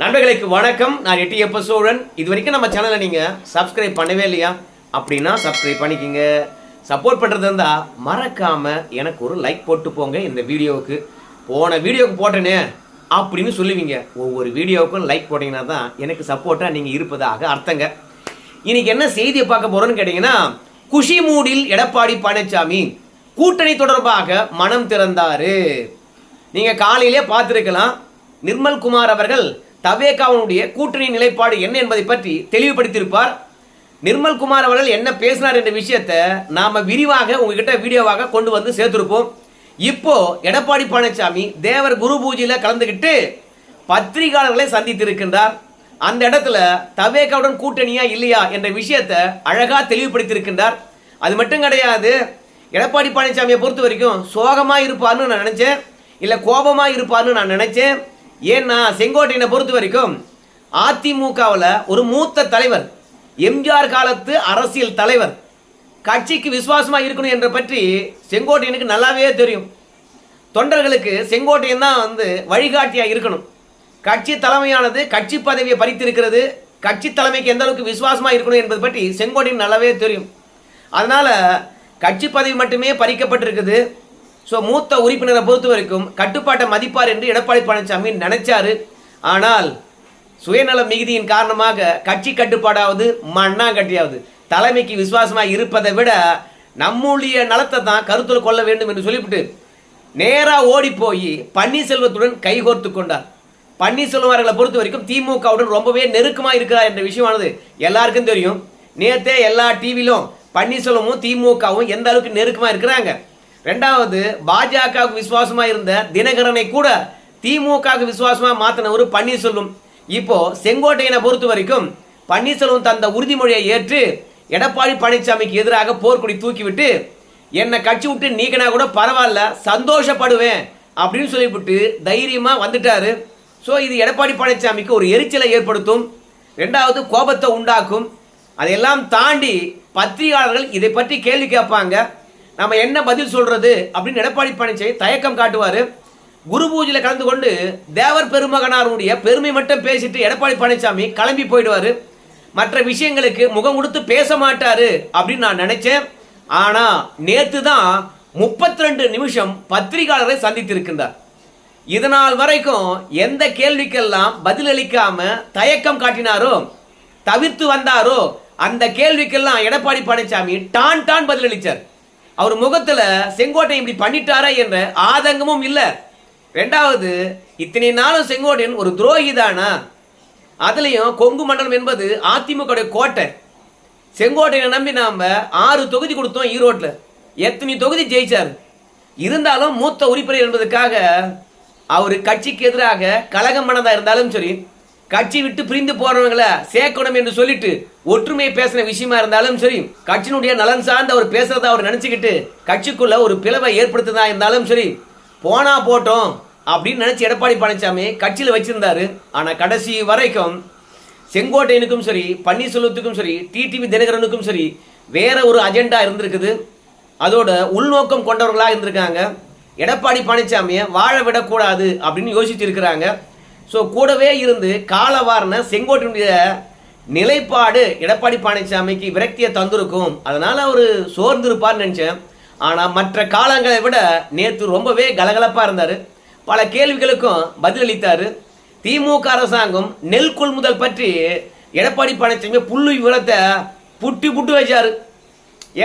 நண்பர்களுக்கு வணக்கம். நான் எட்டி எப்ப சோழன். இது வரைக்கும் நம்ம சேனலை நீங்கள் சப்ஸ்கிரைப் பண்ணவே இல்லையா? அப்படின்னா சப்ஸ்கிரைப் பண்ணிக்கிங்க. சப்போர்ட் பண்ணுறது இருந்தால் மறக்காம எனக்கு ஒரு லைக் போட்டு போங்க இந்த வீடியோவுக்கு. போன வீடியோவுக்கு போட்டேனே அப்படின்னு சொல்லுவீங்க. ஒவ்வொரு வீடியோவுக்கும் லைக் போட்டீங்கன்னா தான் எனக்கு சப்போர்ட்டாக நீங்கள் இருப்பதாக அர்த்தங்க. இன்னைக்கு என்ன செய்தியை பார்க்க போறோம்னு கேட்டீங்கன்னா குஷி மூடில் எடப்பாடி பழனிசாமி கூட்டணி தொடர்பாக மனம் திறந்தாரு. நீங்க காலையிலே பார்த்துருக்கலாம். நிர்மல் குமார் அவர்கள் தவேகாவனுடைய கூட்டணி நிலைப்பாடு என்ன என்பதை பற்றி தெளிவுபடுத்தியிருப்பார். நிர்மல் குமார் அவர்கள் என்ன பேசினார் என்ற விஷயத்தை நாம விரிவாக உங்ககிட்ட வீடியோவாக கொண்டு வந்து சேர்த்திருப்போம். இப்போ எடப்பாடி பழனிசாமி தேவர் குரு பூஜையில கலந்துக்கிட்டு பத்திரிகையாளர்களை சந்தித்திருக்கின்றார். அந்த இடத்துல தவேகாவுடன் கூட்டணியா இல்லையா என்ற விஷயத்தை அழகா தெளிவுபடுத்தியிருக்கின்றார். அது மட்டும் கிடையாது எடப்பாடி பழனிசாமியை பொறுத்த வரைக்கும் சோகமா இருப்பார்னு நான் நினைச்சேன். இல்லை கோபமா இருப்பார்னு நான் நினைச்சேன். ஏன்னா செங்கோட்டையனை பொறுத்த வரைக்கும் அதிமுகவில் ஒரு மூத்த தலைவர் எம்ஜிஆர் காலத்து அரசியல் தலைவர். கட்சிக்கு விசுவாசமாக இருக்கணும் என்ற பற்றி செங்கோட்டையனுக்கு நல்லாவே தெரியும். தொண்டர்களுக்கு செங்கோட்டையன் தான் வந்து வழிகாட்டியாக இருக்கணும். கட்சி தலைமையானது கட்சி பதவியை பறித்திருக்கிறது கட்சி தலைமைக்கு எந்த அளவுக்கு விசுவாசமாக இருக்கணும் என்பது பற்றி செங்கோட்டையன் நல்லாவே தெரியும். அதனால் கட்சி பதவி மட்டுமே பறிக்கப்பட்டிருக்குது. ஸோ மூத்த உறுப்பினரை பொறுத்த வரைக்கும் கட்டுப்பாட்டை மதிப்பார் என்று எடப்பாடி பழனிசாமி நினைச்சாரு. ஆனால் சுயநல மிகுதியின் காரணமாக கட்சி கட்டுப்பாடாவது மண்ணாங்கட்டியாவது தலைமைக்கு விசுவாசமாக இருப்பதை விட நம்முடைய நலத்தை தான் கருத்தில் கொள்ள வேண்டும் என்று சொல்லிவிட்டு நேராக ஓடி போய் பன்னீர்செல்வத்துடன் கைகோர்த்து கொண்டார். பன்னீர்செல்வம் அவர்களை பொறுத்த வரைக்கும் திமுகவுடன் ரொம்பவே நெருக்கமாக இருக்கிறார் என்ற விஷயமானது எல்லாருக்கும் தெரியும். நேற்றே எல்லா டிவிலும் பன்னீர்செல்வமும் திமுகவும் எந்த அளவுக்கு நெருக்கமாக இருக்கிறாங்க. ரெண்டாவது பாஜகவுக்கு விசுவாசமா இருந்த தினகரனை கூட திமுகவுக்கு விசுவாசமா மாத்தினவர் பன்னீர்செல்வம். இப்போ செங்கோட்டையனை பொறுத்த வரைக்கும் பன்னீர்செல்வம் தந்த உறுதிமொழியை ஏற்று எடப்பாடி பழனிசாமிக்கு எதிராக போர்க்கொடி தூக்கிவிட்டு என்னை கட்சி விட்டு நீக்கினா கூட பரவாயில்ல சந்தோஷப்படுவேன் அப்படின்னு சொல்லிவிட்டு தைரியமாக வந்துட்டாரு. ஸோ இது எடப்பாடி பழனிசாமிக்கு ஒரு எரிச்சலை ஏற்படுத்தும். ரெண்டாவது கோபத்தை உண்டாக்கும். அதையெல்லாம் தாண்டி பத்திரிகையாளர்கள் இதை பற்றி கேள்வி கேட்பாங்க. நம்ம என்ன பதில் சொல்றது அப்படின்னு எடப்பாடி பழனிசாமி தயக்கம் காட்டுவார். குரு பூஜையில் கலந்து கொண்டு தேவர் பெருமகனாருடைய பெருமை மட்டும் பேசிட்டு எடப்பாடி பழனிசாமி கிளம்பி போயிடுவார். மற்ற விஷயங்களுக்கு முகம் கொடுத்து பேச மாட்டாரு அப்படின்னு நான் நினைச்சேன். ஆனா நேத்து தான் முப்பத்தி ரெண்டு நிமிஷம் பத்திரிகையாளரை சந்தித்திருக்கின்றார். இதனால் வரைக்கும் எந்த கேள்விக்கெல்லாம் பதிலளிக்காம தயக்கம் காட்டினாரோ தவிர்த்து வந்தாரோ அந்த கேள்விக்கெல்லாம் எடப்பாடி பழனிசாமி டான் டான் பதிலளிச்சார். அவர் முகத்துல செங்கோட்டை இப்படி பண்ணிட்டாரா என்ற ஆதங்கமும் இல்லை. ரெண்டாவது இத்தனை நாளும் செங்கோட்டையன் ஒரு துரோகி தானா? அதுலயும் கொங்கு மண்டலம் என்பது அதிமுக கோட்டை. செங்கோட்டையை நம்பி நாம ஆறு தொகுதி கொடுத்தோம் ஈரோட்ல எத்தனை தொகுதி ஜெயிச்சார்? இருந்தாலும் மூத்த உறுப்பினர் என்பதற்காக அவர் கட்சிக்கு எதிராக கலகம் மனதா இருந்தாலும் சரி கட்சி விட்டு பிரிந்து போறவங்களை சேர்க்கணும் என்று சொல்லிட்டு ஒற்றுமையை பேசின விஷயமா இருந்தாலும் சரி கட்சியினுடைய நலன் சார்ந்து அவர் பேசுறத அவர் நினைச்சுக்கிட்டு கட்சிக்குள்ள ஒரு பிளவை ஏற்படுத்ததா இருந்தாலும் சரி போனா போட்டோம் அப்படின்னு நினைச்சு எடப்பாடி பழனிசாமி கட்சியில் வச்சிருந்தாரு. ஆனா கடைசி வரைக்கும் செங்கோட்டையனுக்கும் சரி பன்னீர்செல்வத்துக்கும் சரி டிடிவி தினகரனுக்கும் சரி வேற ஒரு அஜெண்டா இருந்திருக்குது. அதோட உள்நோக்கம் கொண்டவர்களாக இருந்திருக்காங்க. எடப்பாடி பழனிசாமியை வாழ விடக்கூடாது அப்படின்னு யோசிச்சிருக்கிறாங்க. இருக்கிறாங்க ஸோ கூடவே இருந்து காலவாரின செங்கோட்டினுடைய நிலைப்பாடு எடப்பாடி பழனிசாமிக்கு விரக்தியை தந்திருக்கும். அதனால் அவர் சோர்ந்திருப்பார்னு நினச்சேன். ஆனால் மற்ற காலங்களை விட நேற்று ரொம்பவே கலகலப்பாக இருந்தார். பல கேள்விகளுக்கும் பதிலளித்தார். திமுக அரசாங்கம் நெல் கொள்முதல் பற்றி எடப்பாடி பழனிசாமி புள்ளு விவரத்தை புட்டி புட்டு வச்சார்.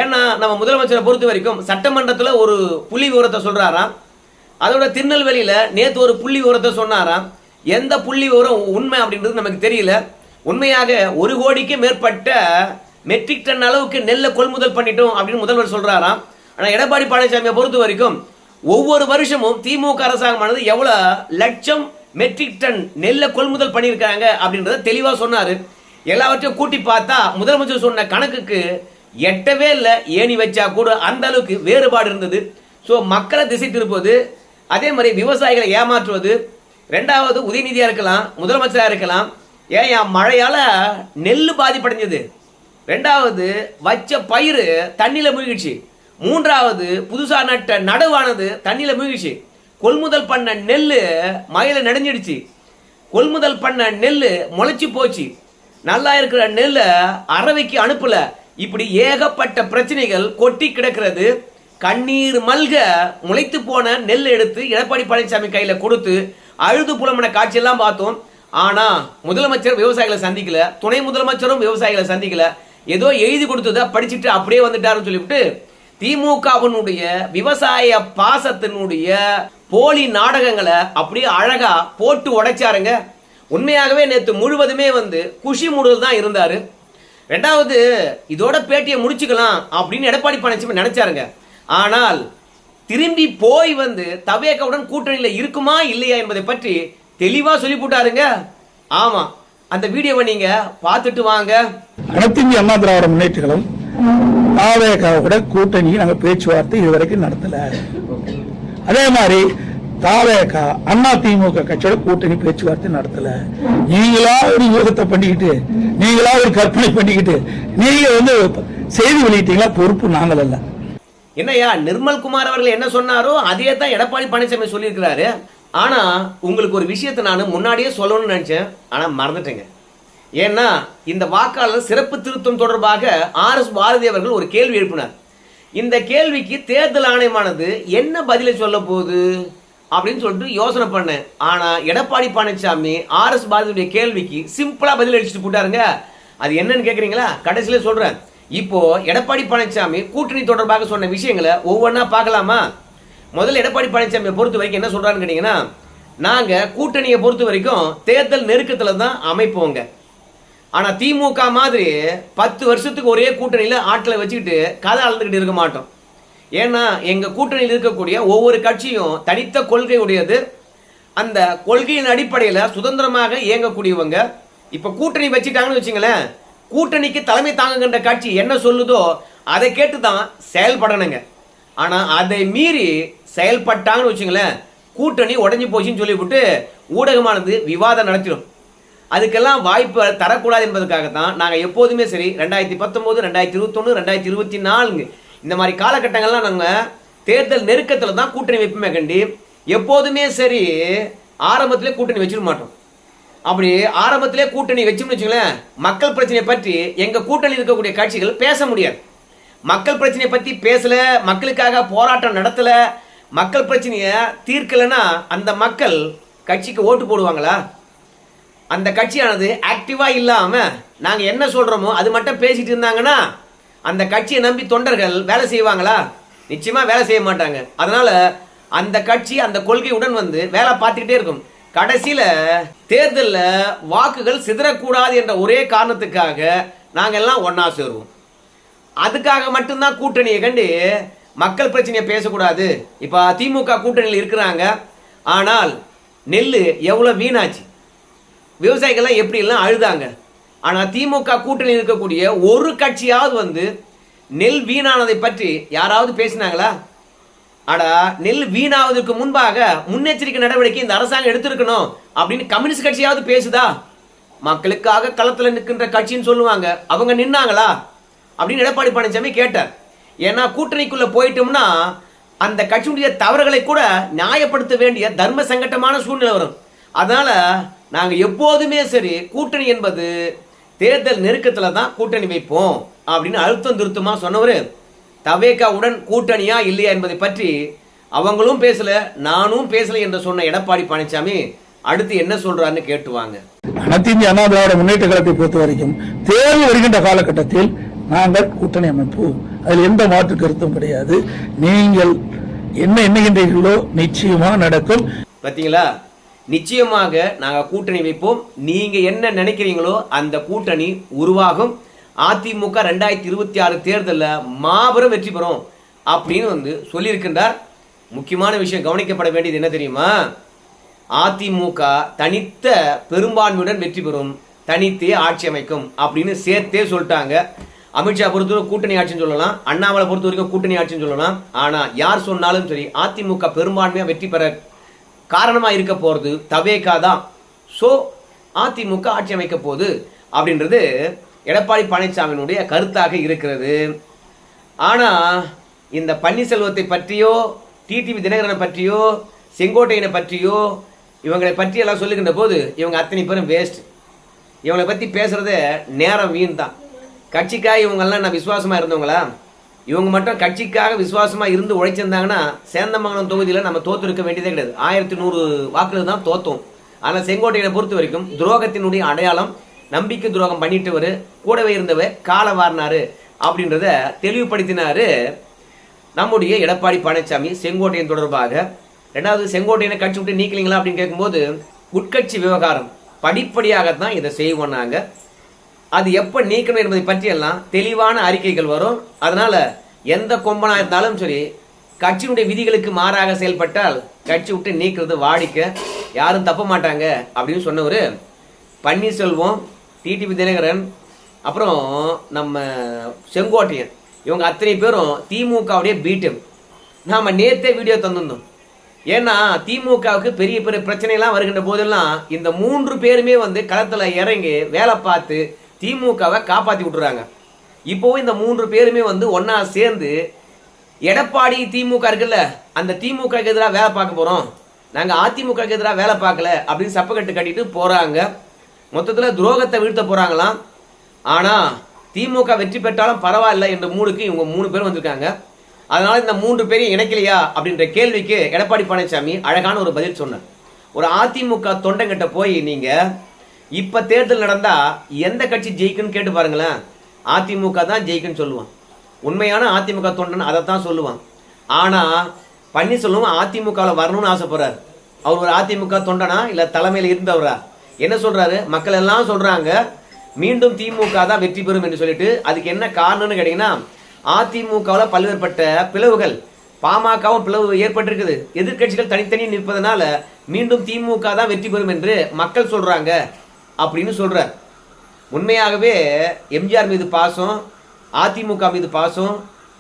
ஏன்னா நம்ம முதலமைச்சரை பொறுத்த வரைக்கும் சட்டமன்றத்தில் ஒரு புள்ளி விவரத்தை சொல்கிறாராம் அதோட திருநெல்வேலியில் நேற்று ஒரு புள்ளி விவரத்தை சொன்னாராம். எந்த புள்ளி விவரம் உண்மை அப்படின்றது நமக்கு தெரியல. உண்மையாக ஒரு கோடிக்கு மேற்பட்ட மெட்ரிக் டன் அளவுக்கு நெல்லை கொள்முதல் பண்ணிட்டோம் அப்படின்னு முதல்வர் சொல்றாராம். ஆனால் எடப்பாடி பழனிசாமியை பொறுத்த வரைக்கும் ஒவ்வொரு வருஷமும் திமுக அரசாங்கமானது எவ்வளோ லட்சம் மெட்ரிக் டன் நெல்லை கொள்முதல் பண்ணியிருக்காங்க அப்படின்றத தெளிவாக சொன்னார். எல்லாவற்றையும் கூட்டி பார்த்தா முதலமைச்சர் சொன்ன கணக்குக்கு எட்டவே இல்லை ஏணி வச்சா கூட அந்த அளவுக்கு வேறுபாடு இருந்தது. ஸோ மக்களை திசை திருப்புவது அதே மாதிரி விவசாயிகளை ஏமாற்றுவது ரெண்டாவது உதயநிதியாக இருக்கலாம் முதலமைச்சராக இருக்கலாம். ஏன் என் மழையால் நெல் பாதிப்படைஞ்சது. ரெண்டாவது வச்ச பயிர் தண்ணியில் மூழ்கிடுச்சு. மூன்றாவது புதுசாக நட்ட நடவானது தண்ணியில் மூழ்கிடுச்சு. கொள்முதல் பண்ண நெல் மயில நடைஞ்சிடுச்சு கொள்முதல் பண்ண நெல் முளைச்சி போச்சு. நல்லா இருக்கிற நெல்லை அறவைக்கு அனுப்பல. இப்படி ஏகப்பட்ட பிரச்சனைகள் கொட்டி கிடக்கிறது. கண்ணீர் மல்க முளைத்து போன நெல் எடுத்து எடப்பாடி பழனிசாமி கையில் கொடுத்து அழுது புலம்பன காட்சியெல்லாம் பார்த்தோம். ஆனா முதலமைச்சர் விவசாயிகளை சந்திக்கல. துணை முதலமைச்சரும் விவசாயிகளை சந்திக்கல. ஏதோ எழுதி கொடுத்ததை படிச்சுட்டு அப்படியே வந்துட்டாருன்னு சொல்லிவிட்டு திமுகவினுடைய விவசாய பாசத்தினுடைய போலி நாடகங்களை அப்படியே அழகா போட்டு உடைச்சாருங்க. உண்மையாகவே நேற்று முழுவதுமே வந்து குஷி மூடல் தான் இருந்தாரு. ரெண்டாவது இதோட பேட்டியை முடிச்சுக்கலாம் அப்படின்னு எடப்பாடி பழனிசாமி நினைச்சாருங்க. ஆனால் திரும்பி போய் வந்து தவேகவுடன் கூட்டணியில் இருக்குமா இல்லையா என்பதை பற்றி தெளிவாக சொல்லி போட்டாருங்க. ஆமாம் அந்த வீடியோவை நீங்க பார்த்துட்டு வாங்க. அனைத்து இந்திய அண்ணா திராவிட முன்னேற்றங்களும் தாவேகாவோட கூட்டணி நாங்கள் பேச்சுவார்த்தை இதுவரைக்கும் நடத்தல. அதே மாதிரி தாவேகா அண்ணா திமுக கட்சியோட கூட்டணி பேச்சுவார்த்தை நடத்தல. நீங்களா ஒரு யோகத்தை பண்ணிக்கிட்டு நீங்களா ஒரு கற்பனை பண்ணிக்கிட்டு நீங்க வந்து செய்தி வெளியிட்டீங்களா பொறுப்பு நாங்கள் இல்லை என்னய்யா நிர்மல் குமார் அவர்கள் என்ன சொன்னாரோ அதே தான் எடப்பாடி பழனிசாமி சொல்லியிருக்கிறாரு. ஆனால் உங்களுக்கு ஒரு விஷயத்தை நான் முன்னாடியே சொல்லணும்னு நினச்சேன். ஆனால் மறந்துட்டேங்க. ஏன்னா இந்த வாக்காளர் சிறப்பு திருத்தம் தொடர்பாக ஆர் எஸ் பாரதி அவர்கள் ஒரு கேள்வி எழுப்பினார். இந்த கேள்விக்கு தேர்தல் ஆணையமானது என்ன பதிலை சொல்ல போகுது? அப்படின்னு சொல்லிட்டு யோசனை பண்ணேன். ஆனால் எடப்பாடி பழனிசாமி ஆர் எஸ் பாரதியுடைய கேள்விக்கு சிம்பிளாக பதில் அடிச்சுட்டு போட்டாருங்க அது என்னன்னு கேட்குறீங்களா கடைசியில் சொல்கிறேன் இப்போ எடப்பாடி பழனிசாமி கூட்டணி தொடர்பாக சொன்ன விஷயங்களை ஒவ்வொன்றா பார்க்கலாமா? முதல்ல எடப்பாடி பழனிசாமியை பொறுத்த வரைக்கும் என்ன சொல்கிறான்னு கேட்டீங்கன்னா நாங்க கூட்டணியை பொறுத்த வரைக்கும் தேர்தல் நெருக்கத்துல தான் அமைப்போங்க. ஆனா திமுக மாதிரி பத்து வருஷத்துக்கு ஒரே கூட்டணியில ஆட்களை வச்சுக்கிட்டு கதை அளந்துக்கிட்டு இருக்க மாட்டோம். ஏன்னா எங்க கூட்டணியில் இருக்கக்கூடிய ஒவ்வொரு கட்சியும் தனித்த கொள்கை உடையது அந்த கொள்கையின் அடிப்படையில் சுதந்திரமாக இயங்கக்கூடியவங்க. இப்போ கூட்டணி வச்சுட்டாங்கன்னு வச்சுங்களேன் கூட்டணிக்கு தலைமை தாங்குகின்ற கட்சி என்ன சொல்லுதோ அதை கேட்டு தான் செயல்படணுங்க. ஆனால் அதை மீறி செயல்பட்டாங்கன்னு வச்சுங்களேன் கூட்டணி உடஞ்சி போச்சுன்னு சொல்லிவிட்டு ஊடகமானது விவாதம் நடத்திடும். அதுக்கெல்லாம் வாய்ப்பு தரக்கூடாது என்பதற்காக தான் நாங்கள் எப்போதுமே சரி ரெண்டாயிரத்தி பத்தொம்போது ரெண்டாயிரத்தி இருபத்தொன்று ரெண்டாயிரத்தி இருபத்தி நாலுங்க இந்த மாதிரி காலகட்டங்கள்லாம் நாங்கள் தேர்தல் நெருக்கத்தில் தான் கூட்டணி வைப்புமே கண்டி எப்போதுமே சரி ஆரம்பத்திலே கூட்டணி வச்சிட மாட்டோம். அப்படி ஆரம்பத்திலே கூட்டணி வச்சோம்னு வச்சுங்களேன் மக்கள் பிரச்சனையை பற்றி எங்கள் கூட்டணியில் இருக்கக்கூடிய கட்சிகள் பேச முடியாது. மக்கள் பிரச்சனையை பற்றி பேசல மக்களுக்காக போராட்டம் நடத்தல மக்கள் பிரச்சனையை தீர்க்கலைன்னா அந்த மக்கள் கட்சிக்கு ஓட்டு போடுவாங்களா? அந்த கட்சியானது ஆக்டிவா இல்லாம நாங்க என்ன சொல்றோமோ அது மட்டும் பேசிட்டு இருந்தாங்கன்னா அந்த கட்சியை நம்பி தொண்டர்கள் வேலை செய்வாங்களா? நிச்சயமா வேலை செய்ய மாட்டாங்க. அதனால அந்த கட்சி அந்த கொள்கையுடன் வந்து வேலை பார்த்துக்கிட்டே இருக்கும். கடைசியில தேர்தல்ல வாக்குகள் சிதறக்கூடாது என்ற ஒரே காரணத்துக்காக நாங்கள் எல்லாம் ஒன்னா சேருவோம். அதுக்காக மட்டும்தான் கூட்டணியை கண்டு மக்கள் பிரச்சனையை பேசக்கூடாது. இப்போ திமுக கூட்டணியில் இருக்கிறாங்க. ஆனால் நெல் எவ்வளோ வீணாச்சு? விவசாயிகள்லாம் எப்படி எல்லாம் அழுதாங்க? ஆனால் திமுக கூட்டணியில் இருக்கக்கூடிய ஒரு கட்சியாவது வந்து நெல் வீணானதை பற்றி யாராவது பேசினாங்களா? அடா நெல் வீணாவதற்கு முன்பாக முன்னெச்சரிக்கை நடவடிக்கை இந்த அரசாங்கம் எடுத்திருக்கணும் அப்படின்னு கம்யூனிஸ்ட் கட்சியாவது பேசுதா? மக்களுக்காக களத்தில் நிற்கின்ற கட்சின்னு சொல்லுவாங்க. அவங்க நின்னாங்களா? அப்படின்னு எடப்பாடி பழனிசாமி கேட்டார். ஏன்னா கூட்டணிக்குள்ள போயிட்டோம்னா அந்த கட்சியுடைய தவறுகளை கூட நியாயப்படுத்த வேண்டிய தர்ம சங்கட்டமான சூழ்நிலை வரும். அதனால நாங்கள் எப்போதுமே சரி கூட்டணி என்பது தேர்தல் நெருக்கத்தில் தான் கூட்டணி வைப்போம் அப்படின்னு அழுத்தம் திருத்தமாக சொன்னவர் தவேகாவுடன் கூட்டணியா இல்லையா என்பதை பற்றி அவங்களும் பேசல நானும் பேசல என்று சொன்ன எடப்பாடி பழனிசாமி அடுத்து என்ன சொல்றாருன்னு கேட்டுவாங்க அனைத்து இந்திய அண்ணா திராவிட முன்னேற்ற கழகத்தை பொறுத்த வரைக்கும் தேர்தல் வருகின்ற காலகட்டத்தில் நாங்கள் கூட்டணி அமைப்பு. அதில் எந்த மாற்று கருத்தும் கிடையாது. நீங்கள் என்ன எண்ணுகின்றீர்களோ நிச்சயமா நடக்கும். பார்த்தீங்களா நிச்சயமாக நாங்கள் கூட்டணி வைப்போம். நீங்க என்ன நினைக்கிறீங்களோ அந்த கூட்டணி உருவாகும். அதிமுக ரெண்டாயிரத்தி இருபத்தி ஆறு தேர்தலில் மாபெரும் வெற்றி பெறும் அப்படின்னு வந்து சொல்லியிருக்கின்றார். முக்கியமான விஷயம் கவனிக்கப்பட வேண்டியது என்ன தெரியுமா? அதிமுக தனித்த பெரும்பான்மையுடன் வெற்றி பெறும் தனித்தே ஆட்சி அமைக்கும் அப்படின்னு சேர்த்தே சொல்லிட்டாங்க. அமித்ஷா பொறுத்தவரை கூட்டணி ஆட்சின்னு சொல்லலாம். அண்ணாமலை பொறுத்த வரைக்கும் கூட்டணி ஆட்சின்னு சொல்லலாம். ஆனால் யார் சொன்னாலும் சரி அதிமுக பெரும்பான்மையாக வெற்றி பெற காரணமாக இருக்க போகிறது தவேகா தான். ஸோ அதிமுக ஆட்சி அமைக்க போகுது அப்படின்றது எடப்பாடி பழனிசாமியினுடைய கருத்தாக இருக்கிறது. ஆனால் இந்த பன்னீர்செல்வத்தை பற்றியோ டிடிவி தினகரனை பற்றியோ செங்கோட்டையனை பற்றியோ இவங்களை பற்றி எல்லாம் சொல்லுகின்ற போது இவங்க அத்தனை பேரும் வேஸ்ட் இவங்களை பற்றி பேசுகிறதே நேரம் வீண் தான் கட்சிக்காக இவங்கெல்லாம் நான் விசுவாசமாக இருந்தவங்களா? இவங்க மட்டும் கட்சிக்காக விசுவாசமாக இருந்து உழைச்சிருந்தாங்கன்னா சேந்தமங்கலம் தொகுதியில் நம்ம தோத்து இருக்க வேண்டியதே கிடையாது. ஆயிரத்தி நூறு வாக்குகள் தான் தோத்தோம். ஆனால் செங்கோட்டையனை பொறுத்த வரைக்கும் துரோகத்தினுடைய அடையாளம் நம்பிக்கை துரோகம் பண்ணிட்டவர் கூடவே இருந்தவர் காலை வாரினாரு அப்படின்றத தெளிவுபடுத்தினாரு நம்முடைய எடப்பாடி பழனிசாமி செங்கோட்டையன் தொடர்பாக. ரெண்டாவது செங்கோட்டையனை கட்சி விட்டு நீக்கலீங்களா அப்படின்னு கேட்கும்போது உட்கட்சி விவகாரம் படிப்படியாகத்தான் இதை செய்வோம் நாங்கள் அது எப்போ நீக்கணும் என்பதை பற்றியெல்லாம் தெளிவான அறிக்கைகள் வரும். அதனால எந்த கொம்பனாக இருந்தாலும் சரி கட்சியினுடைய விதிகளுக்கு மாறாக செயல்பட்டால் கட்சி விட்டு நீக்கிறது வாடிக்க. யாரும் தப்ப மாட்டாங்க அப்படின்னு சொன்னவர் பன்னீர்செல்வம் டிடிபி தினகரன் அப்புறம் நம்ம செங்கோட்டையன். இவங்க அத்தனை பேரும் திமுகவுடைய பீட்டம் நாம் நேற்றே வீடியோ தந்திருந்தோம். ஏன்னா திமுகவுக்கு பெரிய பெரிய பிரச்சனைலாம் வருகின்ற போதெல்லாம் இந்த மூன்று பேருமே வந்து களத்தில் இறங்கி வேலை பார்த்து திமுகவை காப்பாற்றி விட்டுறாங்க. இப்போவும் இந்த மூன்று பேருமே வந்து ஒன்றா சேர்ந்து எடப்பாடி திமுக இருக்குல்ல அந்த திமுகவுக்கு எதிராக வேலை பார்க்க போகிறோம் நாங்கள் அதிமுகவுக்கு எதிராக வேலை பார்க்கல அப்படின்னு சப்பக்கட்டு கட்டிட்டு போகிறாங்க மொத்தத்தில் துரோகத்தை வீழ்த்த போகிறாங்களாம் ஆனால் திமுக வெற்றி பெற்றாலும் பரவாயில்ல என்ற மூணுக்கு இவங்க மூணு பேர் வந்திருக்காங்க. அதனால் இந்த மூன்று பேரையும் இணைக்கலையா அப்படின்ற கேள்விக்கு எடப்பாடி பழனிசாமி அழகான ஒரு பதில் சொன்னார். ஒரு அதிமுக தொண்டங்கிட்ட போய் நீங்கள் இப்போ தேர்தல் நடந்தால் எந்த கட்சி ஜெயிக்குன்னு கேட்டு பாருங்களேன். அதிமுக தான் ஜெயிக்குன்னு சொல்லுவான். உண்மையான அதிமுக தொண்டன் அதை தான் சொல்லுவான். ஆனால் பன்னீர்செல்வம் அதிமுகவில் வரணும்னு ஆசைப்படுறார். அவர் ஒரு அதிமுக தொண்டனா இல்லை தலைமையில் இருந்தவரா? என்ன சொல்றாரு? மக்கள் எல்லாம் சொல்றாங்க மீண்டும் திமுக தான் வெற்றி பெறும் என்று சொல்லிட்டு அதுக்கு என்ன காரணம்னு கேட்டீங்கன்னா அதிமுகவில் பல்வேறுபட்ட பிளவுகள் பாமகவும் பிளவு ஏற்பட்டிருக்குது. எதிர்க்கட்சிகள் தனித்தனி நிற்பதனால மீண்டும் திமுக தான் வெற்றி பெறும் என்று மக்கள் சொல்றாங்க அப்படின்னு சொல்றார். உண்மையாகவே எம்ஜிஆர் மீது பாசம் அதிமுக மீது பாசம்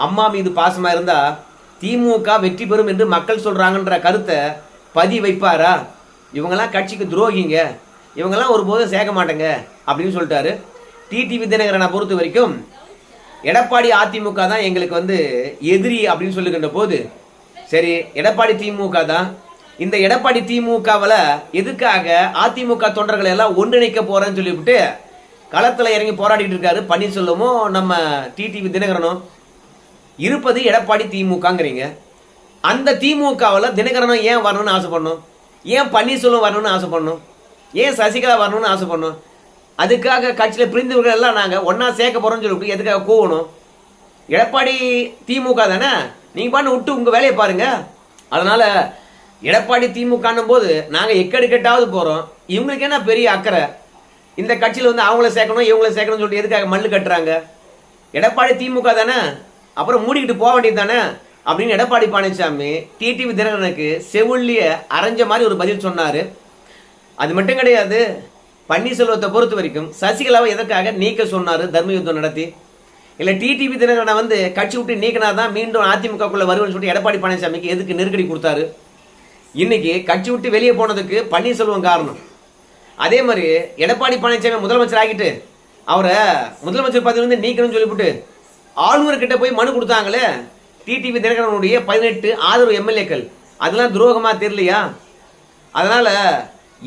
அம்மா மீது பாசமாக இருந்தால் திமுக வெற்றி பெறும் என்று மக்கள் சொல்கிறாங்கன்ற கருத்தை பதி வைப்பாரா இவங்கெல்லாம் கட்சிக்கு துரோகிங்க. இவங்கெல்லாம் ஒருபோதும் சேர்க்க மாட்டேங்க அப்படின்னு சொல்லிட்டாரு. டிடிவி தினகரனை பொறுத்த வரைக்கும் எடப்பாடி அதிமுக தான் எங்களுக்கு வந்து எதிரி அப்படின்னு சொல்லுகின்ற போது சரி எடப்பாடி திமுக தான். இந்த எடப்பாடி திமுகவில் எதுக்காக அதிமுக தொண்டர்களை எல்லாம் ஒன்றிணைக்க போகிறேன்னு சொல்லிவிட்டு களத்தில் இறங்கி போராடிட்டு இருக்காரு பன்னீர்செல்வமும் நம்ம டிடிவி தினகரனும் இருப்பது எடப்பாடி திமுகங்கிறீங்க. அந்த திமுகவில் தினகரனும் ஏன் வரணும்னு ஆசைப்படணும்? ஏன் பன்னீர்செல்வம் வரணும்னு ஆசைப்படணும்? ஏன் சசிகலா வரணும்னு ஆசைப்படணும்? அதுக்காக கட்சியில் பிரிந்தவர்கள் எல்லாம் நாங்கள் ஒன்றா சேர்க்க போகிறோம்னு சொல்லி எதுக்காக கூவணும்? எடப்பாடி திமுக தானே? நீங்கள் பண்ண விட்டு உங்கள் வேலையை பாருங்கள் அதனால் எடப்பாடி திமுகன்னும் போது நாங்கள் எக்கெடுக்கெட்டாவது போகிறோம் இவங்களுக்கு என்ன பெரிய அக்கறை? இந்த கட்சியில் வந்து அவங்கள சேர்க்கணும் இவங்கள சேர்க்கணும்னு சொல்லிட்டு எதுக்காக மல்லு கட்டுறாங்க? எடப்பாடி திமுக தானே? அப்புறம் மூடிக்கிட்டு போக வேண்டியது தானே? அப்படின்னு எடப்பாடி பழனிசாமி டிடிவி தினகரனுக்கு செவிலிய அரைஞ்ச மாதிரி ஒரு பதில் சொன்னார். அது மட்டும் கிடையாது பன்னீர்செல்வத்தை பொறுத்த வரைக்கும் சசிகலாவை எதற்காக நீக்க சொன்னார் தர்மயுத்தம் நடத்தி? இல்லை டிடிவி தினகரனை வந்து கட்சி விட்டு நீக்கினா தான் மீண்டும் அதிமுகக்குள்ளே வருவேன்னு சொல்லிட்டு எடப்பாடி பழனிசாமிக்கு எதுக்கு நெருக்கடி கொடுத்தாரு? இன்னைக்கு கட்சி விட்டு வெளியே போனதுக்கு பன்னீர்செல்வம் காரணம். அதே மாதிரி எடப்பாடி பழனிசாமி முதலமைச்சர் ஆகிட்டு அவரை முதலமைச்சர் பதவியிலிருந்து நீக்கணும்னு சொல்லிவிட்டு ஆளுநர்கிட்ட போய் மனு கொடுத்தாங்களே டிடிவி தினகரனுடைய பதினெட்டு ஆதரவு எம்எல்ஏக்கள். அதெல்லாம் துரோகமாக தெரியலையா? அதனால்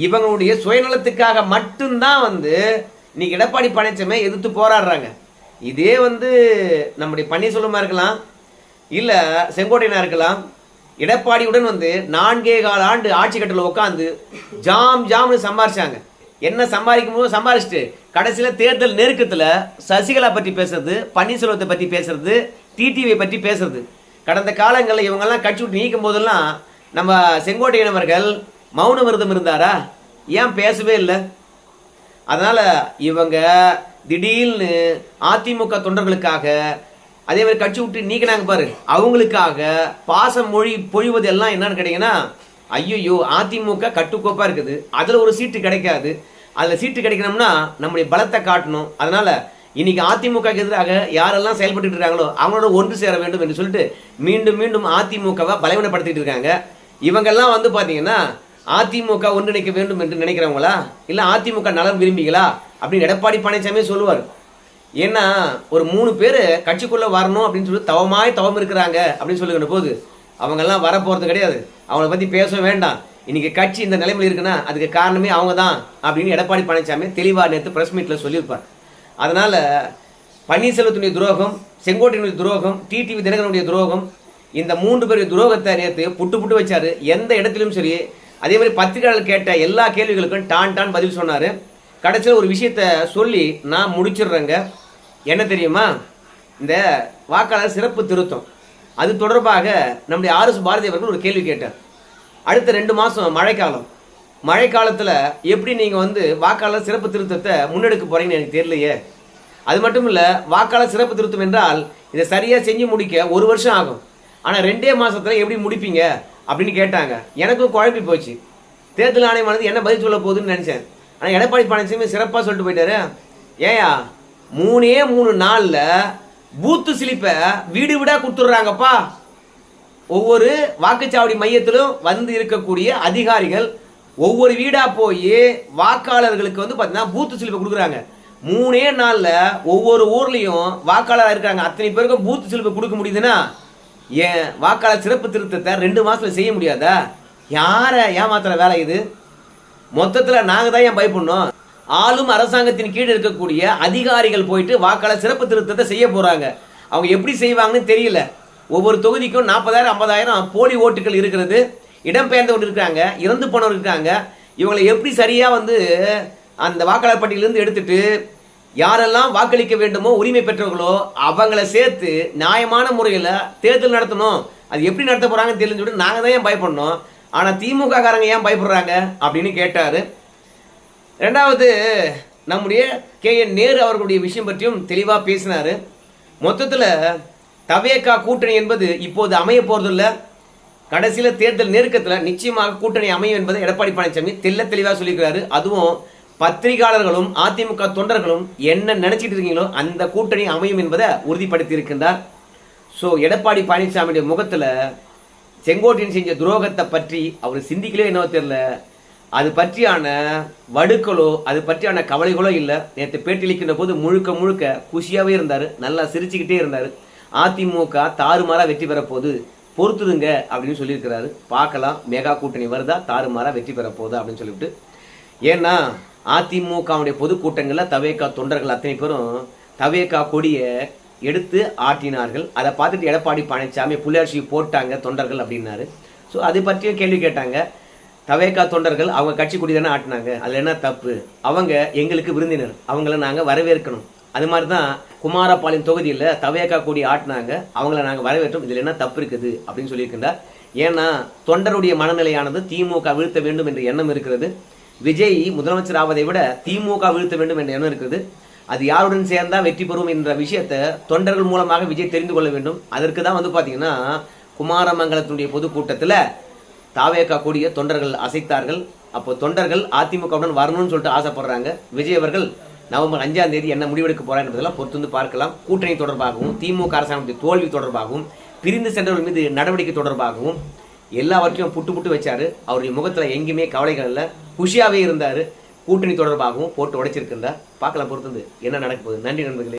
இவங்களுடைய சுயநலத்துக்காக மட்டும்தான் வந்து இன்னைக்கு எடப்பாடி பழனிசாமியை எதிர்த்து போராடுறாங்க. இதே வந்து நம்முடைய பன்னீர்செல்வமாக இருக்கலாம் இல்லை செங்கோட்டையனாக இருக்கலாம் எடப்பாடியுடன் வந்து நான்கே கால ஆண்டு ஆட்சி கட்டில் உட்காந்து ஜாம் ஜாம்னு சம்பாரிச்சாங்க. என்ன சம்பாதிக்கும் போது சம்பாரிச்சுட்டு கடைசியில் தேர்தல் நெருக்கத்தில் சசிகலா பற்றி பேசுறது பன்னீர்செல்வத்தை பற்றி பேசுறது டிடிவியை பற்றி பேசுறது. கடந்த காலங்களில் இவங்கெல்லாம் கட்சி விட்டு நீக்கும் போதெல்லாம் நம்ம செங்கோட்டையினவர்கள் மௌன விரதம் இருந்தாரா? ஏன் பேசவே இல்லை? அதனால் இவங்க திடீர்னு அதிமுக தொண்டர்களுக்காக அதே மாதிரி கட்சி விட்டு நீக்கினாங்க பாரு. அவங்களுக்காக பாசம் மொழி பொழிவது எல்லாம் என்னன்னு கேட்டிங்கன்னா ஐயோ அதிமுக கட்டுக்கோப்பாக இருக்குது. அதில் ஒரு சீட்டு கிடைக்காது. அதில் சீட்டு கிடைக்கணும்னா நம்முடைய பலத்தை காட்டணும். அதனால் இன்னைக்கு அதிமுக எதிராக யாரெல்லாம் செயல்பட்டு இருக்காங்களோ அவங்களோட ஒன்று சேர வேண்டும் என்று சொல்லிட்டு மீண்டும் மீண்டும் அதிமுகவை பலவீனப்படுத்திட்டு இருக்காங்க. இவங்கெல்லாம் வந்து பார்த்தீங்கன்னா அதிமுக ஒன்றிணைக்க வேண்டும் என்று நினைக்கிறவங்களா? இல்லை அதிமுக நலம் விரும்பிகளா? அப்படின்னு எடப்பாடி பழனிசாமி சொல்லுவார். ஏன்னா ஒரு மூணு பேர் கட்சிக்குள்ளே வரணும் அப்படின்னு சொல்லி தவமாய் தவம் இருக்கிறாங்க அப்படின்னு சொல்லுகிற போது அவங்கெல்லாம் வரப்போகிறது கிடையாது. அவங்கள பற்றி பேச வேண்டாம். இன்றைக்கி கட்சி இந்த நிலைமையில் இருக்குன்னா அதுக்கு காரணமே அவங்க தான் அப்படின்னு எடப்பாடி பழனிசாமி தெளிவாக நேற்று ப்ரெஸ் மீட்டில் சொல்லியிருப்பார். அதனால் பன்னீர்செல்வத்துடைய துரோகம் செங்கோட்டையினுடைய துரோகம் டிடிவி தினகரனுடைய துரோகம் இந்த மூன்று பேருடைய துரோகத்தை நேற்று புட்டு புட்டு வச்சார். எந்த இடத்திலும் சரி அதே மாதிரி பத்திரிகையாளர் கேட்ட எல்லா கேள்விகளுக்கும் டான் டான் பதில் சொன்னார். கடைசியில் ஒரு விஷயத்த சொல்லி நான் முடிச்சிடுறேங்க. என்ன தெரியுமா? இந்த வாக்காளர் சிறப்பு திருத்தம். அது தொடர்பாக நம்முடைய ஆர்எஸ் பாரதி அவர்கள் ஒரு கேள்வி கேட்டார். அடுத்த ரெண்டு மாதம் மழைக்காலம். மழைக்காலத்தில் எப்படி நீங்கள் வந்து வாக்காளர் சிறப்பு திருத்தத்தை முன்னெடுக்க போகிறீங்கன்னு எனக்கு தெரியலையே. அது மட்டும் இல்லை வாக்காளர் சிறப்பு திருத்தம் என்றால் இதை சரியாக செஞ்சு முடிக்க ஒரு வருஷம் ஆகும். ஆனால் ரெண்டே மாதத்தில் எப்படி முடிப்பீங்க? அப்படின்னு கேட்டாங்க. எனக்கும் குழப்பி போச்சு. தேர்தல் ஆணையம் வந்து என்ன பதில் சொல்ல போகுதுன்னு நினச்சேன். ஆனால் எடப்பாடி பழனிசாமி சிறப்பாக சொல்லிட்டு போயிட்டாரு. ஏயா மூணே மூணு நாளில் பூத்து சிலிப்பை வீடு வீடாக கொடுத்துட்றாங்கப்பா. ஒவ்வொரு வாக்குச்சாவடி மையத்திலும் வந்து இருக்கக்கூடிய அதிகாரிகள் ஒவ்வொரு வீடாக போய் வாக்காளர்களுக்கு வந்து பார்த்தீங்கன்னா பூத்து சிலிப்பை கொடுக்குறாங்க. மூணே நாளில் ஒவ்வொரு ஊர்லேயும் வாக்காளர் இருக்காங்க. அத்தனை பேருக்கும் பூத்து சிலிப்பை கொடுக்க முடியுதுன்னா ஏன் வாக்காளர் சிறப்பு திருத்தத்தை ரெண்டு மாதத்தில் செய்ய முடியாதா? யாரை ஏமாத்துற வேலை இது? மொத்தத்தில் நாங்கள் தான் ஏன் பயப்படணும்? ஆளும் அரசாங்கத்தின் கீழ் இருக்கக்கூடிய அதிகாரிகள் போயிட்டு வாக்காளர் சிறப்பு திருத்தத்தை செய்ய போகிறாங்க அவங்க எப்படி செய்வாங்கன்னு தெரியல. ஒவ்வொரு தொகுதிக்கும் நாற்பதாயிரம் ஐம்பதாயிரம் போலி ஓட்டுகள் இருக்கிறது. இடம்பெயர்ந்தவர் இருக்காங்க இறந்து போனவர் இருக்காங்க இவங்களை எப்படி சரியாக வந்து அந்த வாக்காளர் பட்டியலேருந்து எடுத்துட்டு யாரெல்லாம் வாக்களிக்க வேண்டுமோ உரிமை பெற்றவர்களோ அவங்கள சேர்த்து நியாயமான முறையில் தேர்தல் நடத்தணும். அது எப்படி நடத்த போகிறாங்கன்னு தெரிஞ்சு சொல்லிட்டு நாங்கள் தான் ஏன் பயப்படணும்? ஆனால் திமுக காரங்க ஏன் பயப்படுறாங்க? அப்படின்னு கேட்டார். ரெண்டாவது நம்முடைய கே. என். நேரு அவர்களுடைய விஷயம் பற்றியும் தெளிவாக பேசினார். மொத்தத்தில் தவேகா கூட்டணி என்பது இப்போது அமைய போகிறதில்ல கடைசியில் தேர்தல் நெருக்கத்தில் நிச்சயமாக கூட்டணி அமையும் என்பதை எடப்பாடி பழனிசாமி தெல்ல தெளிவாக சொல்லியிருக்கிறாரு. அதுவும் பத்திரிகையாளர்களும் அதிமுக தொண்டர்களும் என்ன நினைச்சிட்டு இருக்கீங்களோ அந்த கூட்டணி அமையும் என்பதை உறுதிப்படுத்தி இருக்கின்றார் ஸோ எடப்பாடி பழனிசாமியுடைய முகத்தில் செங்கோட்டையன் செஞ்ச துரோகத்தை பற்றி அவர் சிந்திக்கலே என்னவோ தெரியல. அது பற்றியான வடுக்களோ அது பற்றியான கவலைகளோ இல்லை. நேற்று பேட்டியளிக்கின்ற போது முழுக்க முழுக்க குஷியாகவே இருந்தார். நல்லா சிரிச்சுக்கிட்டே இருந்தார். அதிமுக தாறுமாறாக வெற்றி பெற போகுது. பொறுத்துதுங்க அப்படின்னு சொல்லியிருக்கிறாரு. பார்க்கலாம். மெகா கூட்டணி வருதா? தாறுமாறாக வெற்றி பெற போகுதா அப்படின்னு சொல்லிவிட்டு. ஏன்னா அதிமுகவுடைய பொதுக்கூட்டங்களில் தவேகா தொண்டர்கள் அத்தனை பேரும் தவேகா கொடியை எடுத்து ஆட்டினார்கள். அதை பார்த்துட்டு எடப்பாடி பழனிசாமி புள்ளியாட்சி போட்டாங்க தொண்டர்கள் அப்படின்னாரு. ஸோ அதை பற்றியும் கேள்வி கேட்டாங்க. தவேகா தொண்டர்கள் அவங்க கட்சி கொடி தானே ஆட்டினாங்க. அதில் என்ன தப்பு? அவங்க எங்களுக்கு விருந்தினர். அவங்கள நாங்கள் வரவேற்கணும். அது மாதிரி தான் குமாரபாளையம் தொகுதியில் தவேகா கொடி ஆட்டினாங்க. அவங்கள நாங்கள் வரவேற்றோம். இதில் என்ன தப்பு இருக்குது அப்படின்னு சொல்லியிருக்கின்றார். ஏன்னா தொண்டருடைய மனநிலையானது திமுக வீழ்த்த வேண்டும் என்ற எண்ணம் இருக்கிறது. விஜய் முதலமைச்சர் ஆவதை விட திமுக வீழ்த்த வேண்டும் என்ற எண்ணம் இருக்குது. அது யாருடன் சேர்ந்தா வெற்றி பெறும் என்ற விஷயத்தை தொண்டர்கள் மூலமாக விஜய் தெரிந்து கொள்ள வேண்டும். அதற்கு தான் வந்து பார்த்தீங்கன்னா குமாரமங்கலத்தினுடைய பொதுக்கூட்டத்தில் தாவேக்கா கூடிய தொண்டர்கள் அசைத்தார்கள். அப்போ தொண்டர்கள் அதிமுகவுடன் வரணும்னு சொல்லிட்டு ஆசைப்படுறாங்க. விஜய் அவர்கள் நவம்பர் அஞ்சாம் தேதி என்ன முடிவெடுக்க போறார் என்பதெல்லாம் பொறுத்து வந்து பார்க்கலாம். கூட்டணி தொடர்பாகவும் திமுக அரசாங்கத்தின் தோல்வி தொடர்பாகவும் பிரிந்து சென்றவர்கள் மீது நடவடிக்கை தொடர்பாகவும் எல்லாவற்றையும் புட்டு புட்டு வச்சாரு. அவருடைய முகத்துல எங்கேயுமே கவலைகள் இல்லை. குஷியாவே இருந்தாரு. கூட்டணி தொடர்பாகவும் போட்டு உடைச்சிருக்கின்றார். பார்க்கலாம் பொறுத்து என்ன நடக்க போகுது. நன்றி நண்பர்களே.